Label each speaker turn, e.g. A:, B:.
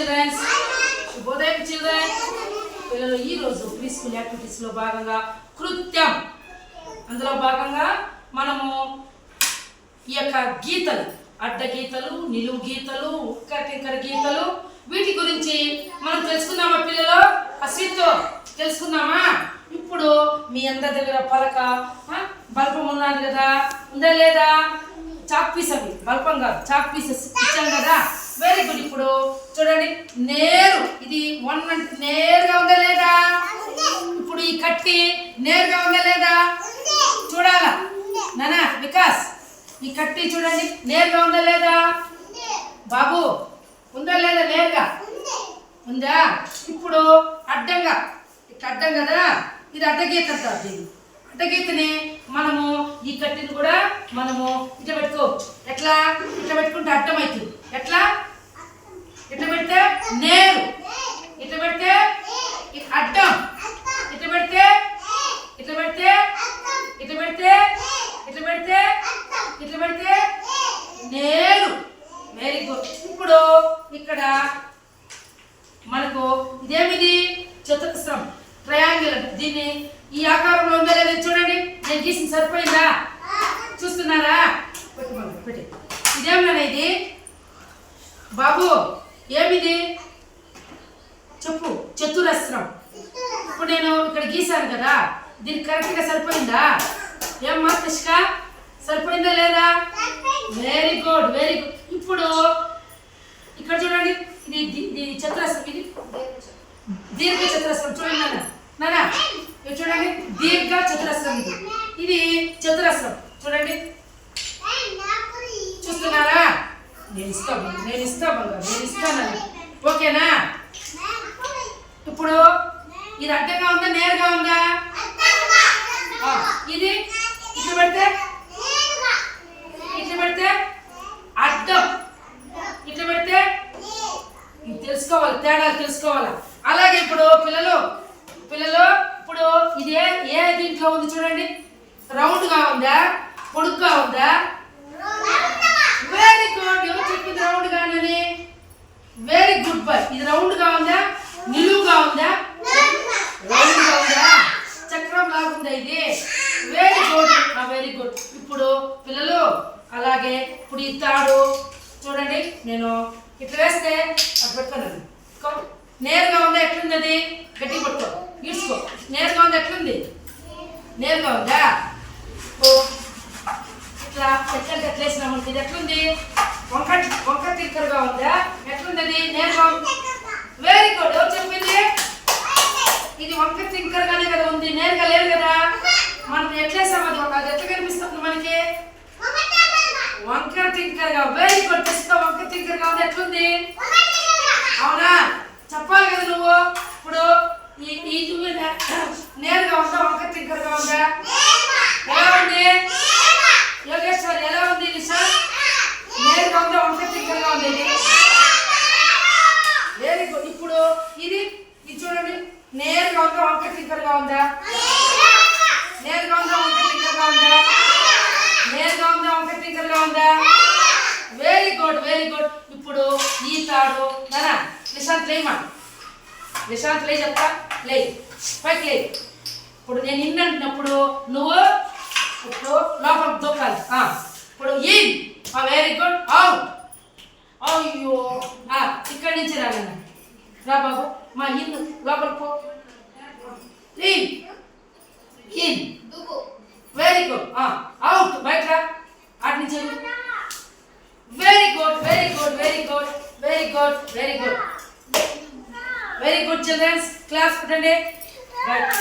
A: Children's శుభోదయం children పిల్లలు ఈ రోజు ప్రీ స్కూల్ యాక్టివిటీస్లో భాగంగా కృత్యం. అందులో భాగంగా మనము ఈ యొక్క గీతలు అడ్డ గీతలు నిలువు గీతలు ఉక్క గీతలు వీటి గురించి మనం తెలుసుకుందామా పిల్లలు? అసీతో తెలుసుకుందామా? ఇప్పుడు మీ అందరి దగ్గర పలక బల్పం ఉన్నది కదా? ఉందా లేదా? చాక్ పీస్ అవి బల్పం కాదు చాక్ పీసెస్ ఇచ్చాం కదా. వెరీ గుడ్ ఇప్పుడు చూడండి నేరు. ఇది వన్ మంత్ నేరుగా ఉందా లేదా? ఇప్పుడు ఈ కట్టి నేరుగా ఉందా లేదా? చూడాలా? నానా వికాస్ ఈ కట్టి చూడండి నేరుగా ఉందా లేదా? బాబు ఉందా లేదా నేరుగా? ఉందా? ఇప్పుడు అడ్డంగా ఇట్లా అడ్డం కదా? ఇది అడ్డగీత దీన్ని. అడ్డగీతని మనము ఈ కట్టిని కూడా మనము ఇట్లా పెట్టుకోవచ్చు ఎట్లా? ఇట్లా పెట్టుకుంటే అర్థమవుతుంది. అవుతుంది ఎట్లా? ఇట్లా పెడితే నేరు. ఇట్లా పెడితే అడ్డం. ఇట్లా పెడితే ఇట్లా పెడితే ఇట్లా పెడితే ఇట్లా పెడితే ఇట్లా పెడితే నేరు. వెరీ గుడ్ ఇప్పుడు ఇక్కడ మనకు ఇదేమిది? చతురస్రం. ట్రయాంగిల్ దీన్ని ఈ ఆకారంలో ఉందా లేదా చూడండి. నేను గీసిన సరిపోయిందా? చూస్తున్నారా? పెట్టి ఇదేమన్నా ఇది? బాబు ఏమిది? చెప్పు చతురస్రం. ఇప్పుడు నేను ఇక్కడ గీసాను కదా. దీనికి కరెక్ట్గా సరిపోయిందా? ఏమ్మా కృష్క సరిపోయిందా లేదా? వెరీ గుడ్ వెరీ గుడ్ ఇప్పుడు ఇక్కడ చూడండి ఇది ది- ఇది చతురస్రం ఇది దీర్ఘ చతురస్రం చూడండి నాన్న. నాన్న చూడండి దీర్ఘ చతురస్రం ఇది. ఇది చతురస్రం. చూడండి. చూస్తున్నారా? నేను ఇస్తా నేను ఇస్తా బంగారు, నేను ఇస్తాను ఓకేనా? ఇప్పుడు ఇది అడ్డంగా ఉందా నేరుగా ఉందా? ఇది ఇట్లా పెడితే? ఇట్లా పెడితే? అడ్డం. ఇట్లా పెడితే? ఇది తెలుసుకోవాలి తేడా తెలుసుకోవాలి? అలాగే ఇప్పుడు పిల్లలు పిల్లలు ఇది ఏ ఏ దీంట్లో ఉంది చూడండి? రౌండ్గా ఉందా? పొడుగ్గా ఉందా? వెరీ గుడ్ ఎవరు చెప్పింది రౌండ్ గానని? వెరీ గుడ్ బాయ్ ఇది రౌండ్గా ఉందా? నిలువుగా ఉందా? రౌండ్గా ఉందా? చక్రం లాగుందా ఇది? వెరీ గుడ్ వెరీ గుడ్ ఇప్పుడు పిల్లలు అలాగే ఇప్పుడు ఈ తాడు చూడండి నేను ఇట్లా వేస్తే అది పెట్టుకున్నాను నేరుగా ఉందా? ఎట్లుంది అది? గట్టి పట్టుకో. ఈడ్చుకో నేరుగా ఉంది ఎట్లుంది? నేరుగా ఉందా? ఓ ఇట్లా ఎట్లంటే ఎట్లా వేసినాము ఇది ఎట్లుంది? వంక వంక తిక్కరుగా ఉందా? ఎట్లుంది అది? నేరుగా వెరీ గుడ్ ఎవరు చెప్పింది? ఇది వంక తింకరగానే కదా ఉంది. నేరుగా లేదు కదా. మనం ఎట్లేసాం అది? ఒక- అది ఎట్లా కనిపిస్తుంది మనకి. వంకర తింకరగా వెరీ గుడ్ ప్రస్తుతం వంక తింకరగా ఉంది. ఎట్లుంది? అవునా చెప్పాలి కదా నువ్వు ఇప్పుడు ఈ ఈ దువ్వెన నేరుగా ఉందా వంక తింకరగా ఉందా ఎలా ఉంది యోగేశ్వర్ ఎలా ఉంది నిషా నేరుగా ఉందా వంక తింకరగా ఉంది ఇది వెరీ గుడ్ ఇప్పుడు ఇది ఇది చూడండి నేరుగా ఉందా వంక తింకరగా ఉందా? నేరుగా ఉందా వంక తింకరగా ఉందా? నేరుగా ఉందా వంక తింకరగా ఉందా? వెరీ గుడ్ వెరీ గుడ్ ఇప్పుడు ఈ తాడు నానా నిశాంత్ లేమా నిశాంత్ లే చెప్తా. లే పైకి లే ఇప్పుడు నేను ఇన్ అంటున్నప్పుడు నువ్వు ఇప్పుడు లోపల దూకాలి. ఇప్పుడు ఇన్. వెరీ గుడ్ అవుట్ అయ్యో. ఇక్కడ ఇక్కడి నుంచి రాగలను. రా బాబు. మా ఇల్లు లోపల పో in in very good out బయట అటు నుంచి very good very good very good very good very good very good childrens class పెట్టండి రైట్